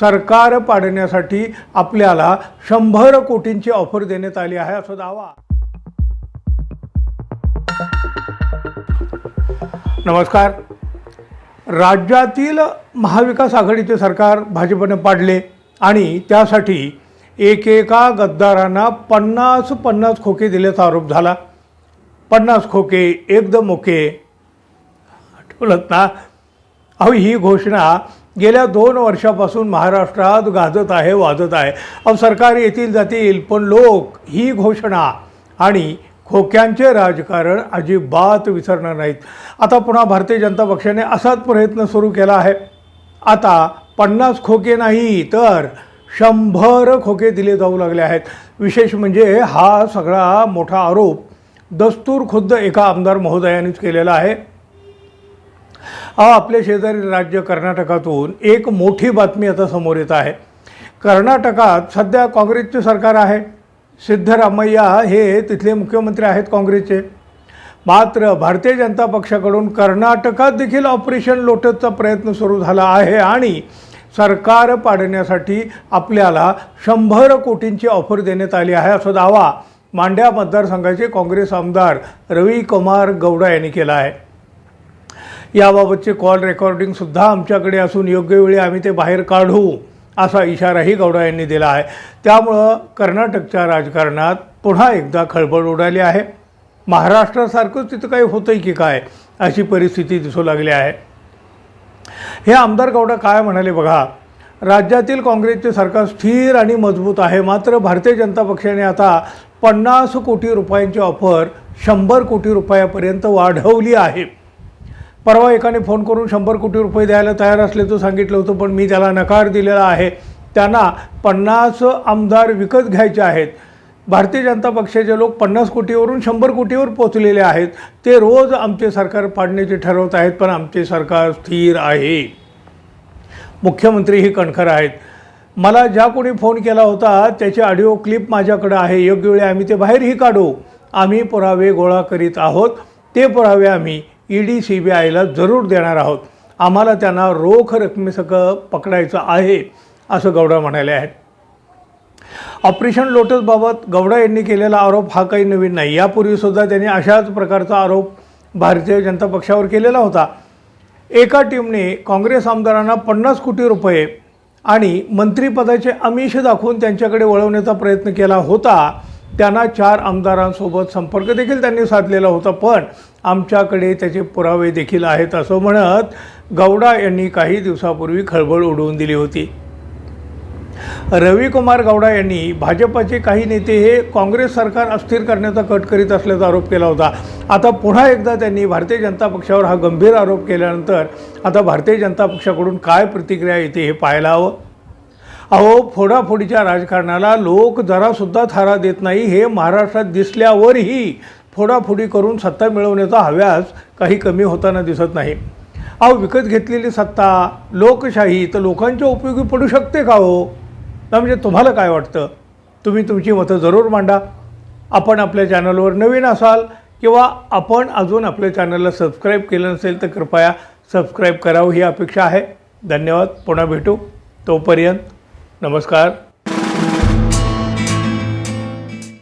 सरकार पाडण्यासाठी आपल्याला शंभर कोटींची ऑफर देण्यात आली आहे असा दावा. नमस्कार. राज्यातील महाविकास आघाडीचे सरकार भाजपने पाडले आणि त्यासाठी एकेका गद्दारांना पन्नास पन्नास खोके दिल्याचा आरोप झाला. पन्नास खोके एकदम ओके. आठवलं ना अहो ही घोषणा गेल्या दोन वर्षापासून महाराष्ट्रात गाजत आहे वाजत आहे. अब सरकार येतील जातील पण लोक ही घोषणा आणि खोक्यांचे राजकारण अजिबात विसरणार नाहीत. आता पुन्हा भारतीय जनता पक्षाने असाच प्रयत्न सुरू केला आहे. आता पन्नास खोके नाही तर शंभर खोके दिले जाऊ लागले आहेत. विशेष म्हणजे हा सगळा मोठा आरोप दस्तूर खुद्द एका आमदार महोदयानेच केलेला आहे. अहो आपल्या शेजारी राज्य कर्नाटकातून एक मोठी बातमी आता समोर येत आहे. कर्नाटकात सध्या काँग्रेसचे सरकार आहे. सिद्धरामय्या हे तिथले मुख्यमंत्री आहेत काँग्रेसचे. मात्र भारतीय जनता पक्षाकडून कर्नाटकात देखील ऑपरेशन लोटसचा प्रयत्न सुरू झाला आहे आणि सरकार पाडण्यासाठी आपल्याला शंभर कोटींची ऑफर देण्यात आली आहे असा दावा मांड्या मतदारसंघाचे काँग्रेस आमदार रवी कुमार गौडा यांनी केला आहे. याबाबतचे कॉल रेकॉर्डिंगसुद्धा आमच्याकडे असून योग्य वेळी आम्ही ते बाहेर काढू असा इशाराही गौडा यांनी दिला आहे. त्यामुळं कर्नाटकच्या राजकारणात पुन्हा एकदा खळबळ उडाली आहे. महाराष्ट्रासारखंच तिथं काही होतंय की काय अशी परिस्थिती दिसू लागली आहे. हे आमदार गौडा काय म्हणाले बघा राज्यातील काँग्रेसचे सरकार स्थिर आणि मजबूत आहे मात्र भारतीय जनता पक्षाने आता पन्नास कोटी रुपयांची ऑफर शंभर कोटी रुपयापर्यंत वाढवली आहे. परवा एकाने फोन करून शंभर कोटी रुपये द्यायला तयार असल्याचं सांगितलं होतं पण मी त्याला नकार दिलेला आहे. त्यांना पन्नास आमदार विकत घ्यायचे आहेत. भारतीय जनता पक्षाचे लोक पन्नास कोटीवरून शंभर कोटीवर पोचलेले आहेत. ते रोज आमचे सरकार पाडण्याचे ठरवत आहेत पण आमचे सरकार स्थिर आहे. मुख्यमंत्रीही कणखर आहेत. मला ज्या कोणी फोन केला होता त्याची ऑडिओ क्लिप माझ्याकडे आहे. योग्य वेळी आम्ही ते बाहेरही काढू. आम्ही पुरावे गोळा करीत आहोत. ते पुरावे आम्ही ई डी सी बी आयला जरूर देणार आहोत. आम्हाला त्यांना रोख रकमेसकं पकडायचं आहे असं गौडा म्हणाले आहेत. ऑपरेशन लोटसबाबत गौडा यांनी केलेला आरोप हा काही नवीन नाही. यापूर्वीसुद्धा त्यांनी अशाच प्रकारचा आरोप भारतीय जनता पक्षावर केलेला होता. एका टीमने काँग्रेस आमदारांना पन्नास कोटी रुपये आणि मंत्रिपदाचे आमिष दाखवून त्यांच्याकडे वळवण्याचा प्रयत्न केला होता. त्यांना चार आमदारांसोबत संपर्क देखील त्यांनी साधलेला होता पण आमच्याकडे त्याचे पुरावे देखील आहेत असं म्हणत गौडा यांनी काही दिवसापूर्वी खळबळ उडवून दिली होती. रविकुमार गौडा यांनी भाजपाचे काही नेते हे काँग्रेस सरकार अस्थिर करण्याचा कट करीत असल्याचा आरोप केला होता. आता पुन्हा एकदा त्यांनी भारतीय जनता पक्षावर हा गंभीर आरोप केल्यानंतर आता भारतीय जनता पक्षाकडून काय प्रतिक्रिया येते हे पाहायला हवं? अहो फोडाफोडीच्या राजकारणाला लोक जरासुद्धा थारा देत नाही हे महाराष्ट्रात दिसल्यावरही फोडाफोडी करून सत्ता मिळवण्याचा हव्यास काही कमी होताना दिसत नाही. अहो विकत घेतलेली सत्ता लोकशाही तर लोकांच्या उपयोगी पडू शकते का हो? ना म्हणजे तुम्हाला काय वाटतं? तुम्ही तुमची मतं जरूर मांडा. आपण आपल्या चॅनलवर नवीन असाल किंवा आपण अजून आपल्या चॅनलला सबस्क्राईब केलं नसेल तर कृपया सबस्क्राईब करावं ही अपेक्षा आहे. धन्यवाद. पुन्हा भेटू. तोपर्यंत नमस्कार.